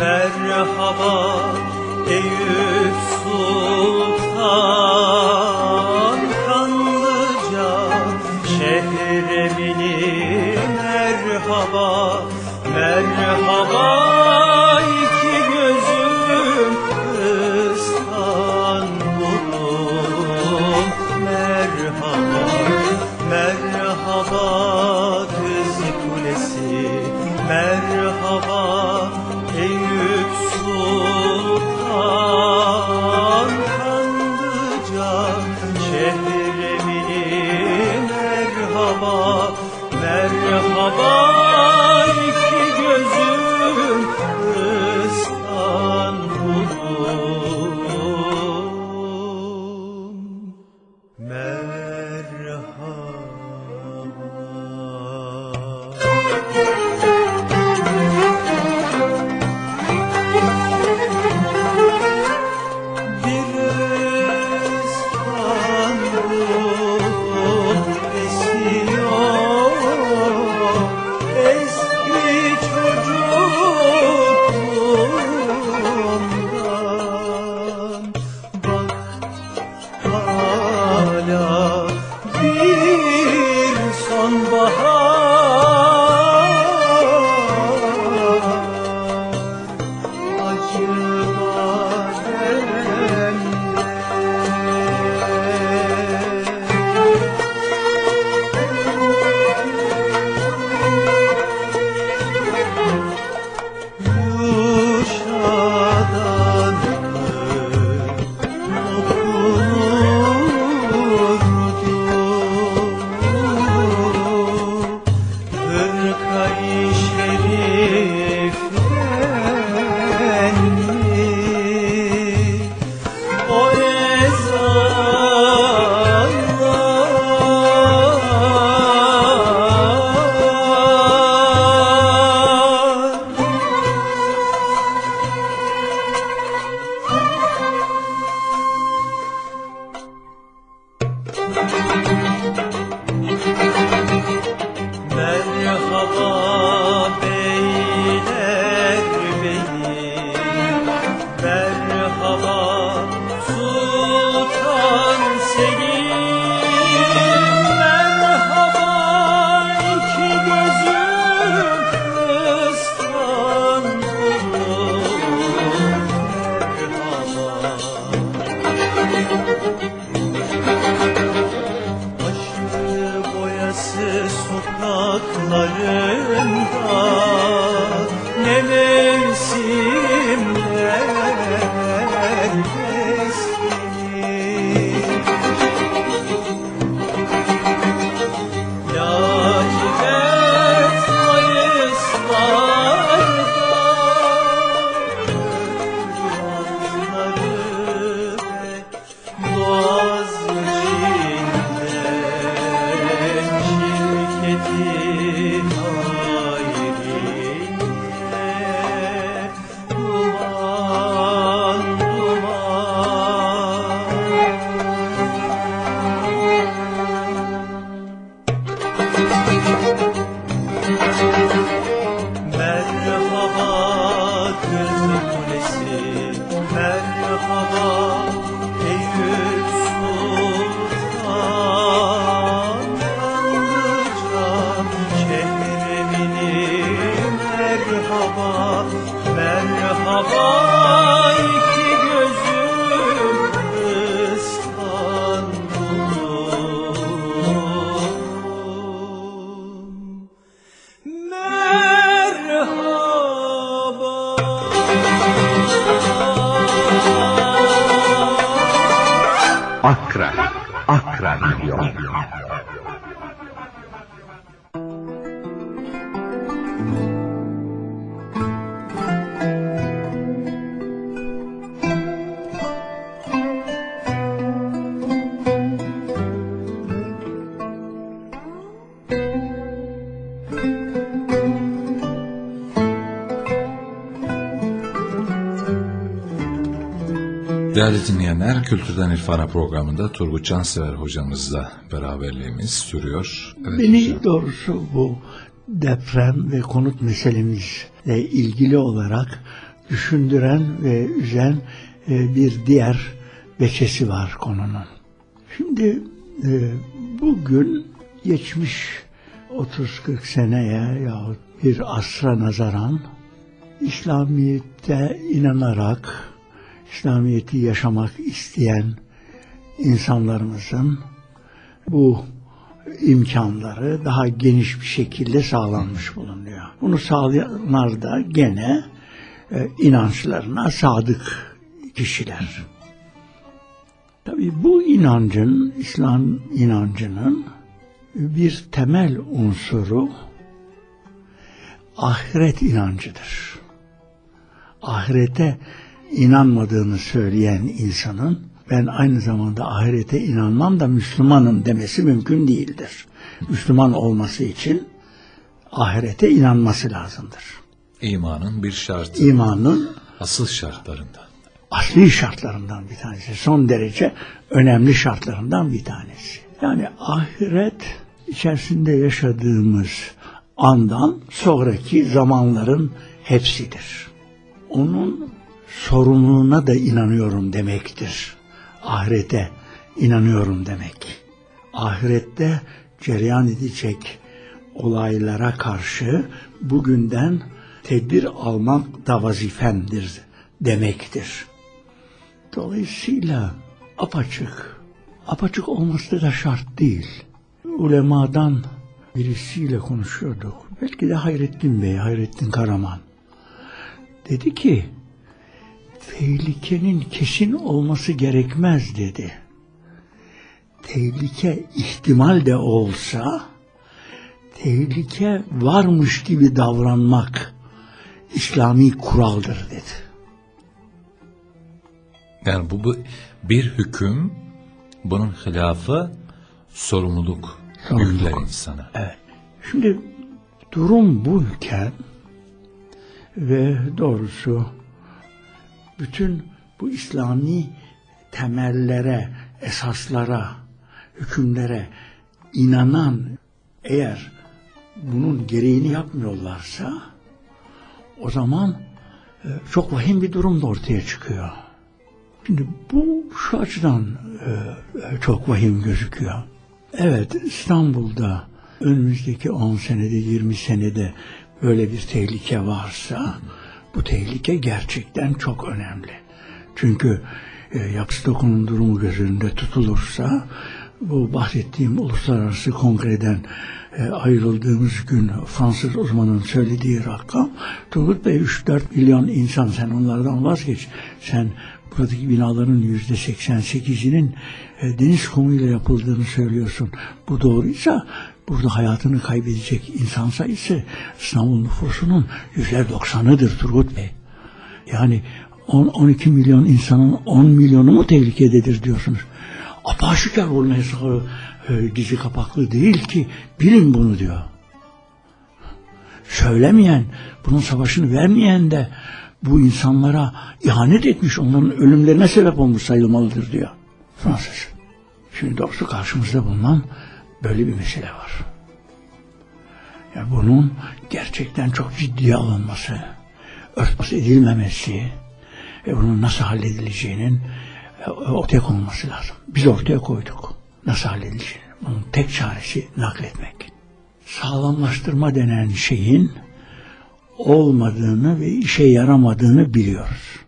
Merhaba Eyüp 哈哈 Değerli dinleyenler, Kültürden İrfana programında Turgut Cansever hocamızla beraberliğimiz sürüyor. Evet Beni hocam. doğrusu bu deprem ve konut meselemizle ilgili olarak düşündüren ve üzen e, bir diğer veçesi var konunun. Şimdi e, bugün geçmiş 30-40 seneye yahut bir asra nazaran İslamiyet'te inanarak İslamiyet'i yaşamak isteyen insanlarımızın bu imkanları daha geniş bir şekilde sağlanmış bulunuyor. Bunu sağlayanlar da gene e, inançlarına sadık kişiler. Tabii bu inancın, İslam inancının bir temel unsuru ahiret inancıdır. Ahirete inanmadığını söyleyen insanın ben aynı zamanda ahirete inanmam da Müslümanım demesi mümkün değildir. Müslüman olması için ahirete inanması lazımdır. İmanın bir şartı. İmanın Asıl şartlarından. asli şartlarından bir tanesi. Son derece önemli şartlarından bir tanesi. Yani ahiret içerisinde yaşadığımız andan sonraki zamanların hepsidir. Onun sorumluluğuna da inanıyorum demektir. Ahirete inanıyorum demek. Ahirette cereyan edecek olaylara karşı bugünden tedbir almak da vazifemdir demektir. Dolayısıyla apaçık, apaçık olması da şart değil. Ulemadan birisiyle konuşuyorduk. Belki de Hayrettin Bey, Hayrettin Karaman. Dedi ki, tehlikenin kesin olması gerekmez dedi. Tehlike ihtimal de olsa, tehlike varmış gibi davranmak İslami kuraldır dedi. Yani bu, bu bir hüküm, bunun hilafı sorumluluk, Sorumluluk. yükler insana. Evet. Şimdi durum buyken ve doğrusu bütün bu İslami temellere, esaslara, hükümlere inanan eğer bunun gereğini yapmıyorlarsa o zaman e, çok vahim bir durum da ortaya çıkıyor. Şimdi bu şu açıdan e, e, çok vahim gözüküyor. Evet İstanbul'da önümüzdeki 10 senede 20 senede böyle bir tehlike varsa bu tehlike gerçekten çok önemli. Çünkü e, yapısı dokunun durumu göz önünde tutulursa bu bahsettiğim uluslararası kongreden e, ayrıldığımız gün Fransız uzmanın söylediği rakam Turgut Bey 3-4 milyon insan sen onlardan vazgeç. Sen buradaki binaların yüzde 88'inin e, deniz kumuyla yapıldığını söylüyorsun. Bu doğruysa burada hayatını kaybedecek insan sayısı İstanbul nüfusunun yüzde doksanıdır Turgut Bey. Yani 10-12 milyon insanın 10 milyonu mu tehlikededir diyorsunuz. Apaşikar bunun hesabı e, gizli kapaklı değil ki bilin bunu diyor. Söylemeyen, bunun savaşını vermeyen de bu insanlara ihanet etmiş, onların ölümlerine sebep olmuş sayılmalıdır diyor Fransız. Şimdi doğrusu karşımızda bulunan böyle bir mesele var. Yani bunun gerçekten çok ciddiye alınması, örtbas edilmemesi ve bunun nasıl halledileceğinin ortaya konulması lazım. Biz ortaya koyduk. Nasıl halledileceğini. Bunun tek çaresi nakletmek. Sağlamlaştırma denen şeyin olmadığını ve işe yaramadığını biliyoruz.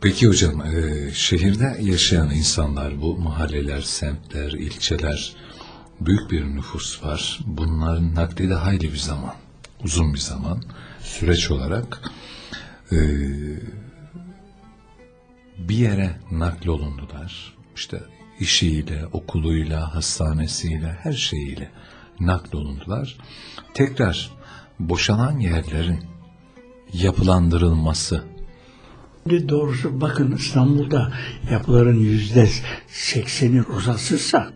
Peki hocam, e, şehirde yaşayan insanlar, bu mahalleler, semtler, ilçeler, büyük bir nüfus var. Bunların nakli de hayli bir zaman, uzun bir zaman, süreç olarak e, bir yere nakli olundular. İşte işiyle, okuluyla, hastanesiyle, her şeyiyle nakli olundular. Tekrar boşalan yerlerin yapılandırılması Şimdi doğrusu bakın İstanbul'da yapıların yüzde sekseni rozasızsa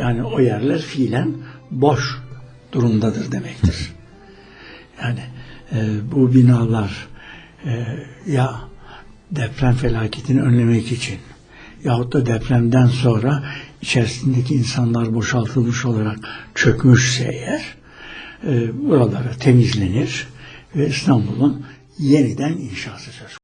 yani o yerler fiilen boş durumdadır demektir. Yani e, bu binalar e, ya deprem felaketini önlemek için yahut da depremden sonra içerisindeki insanlar boşaltılmış olarak çökmüşse eğer e, buraları temizlenir ve İstanbul'un yeniden inşası söz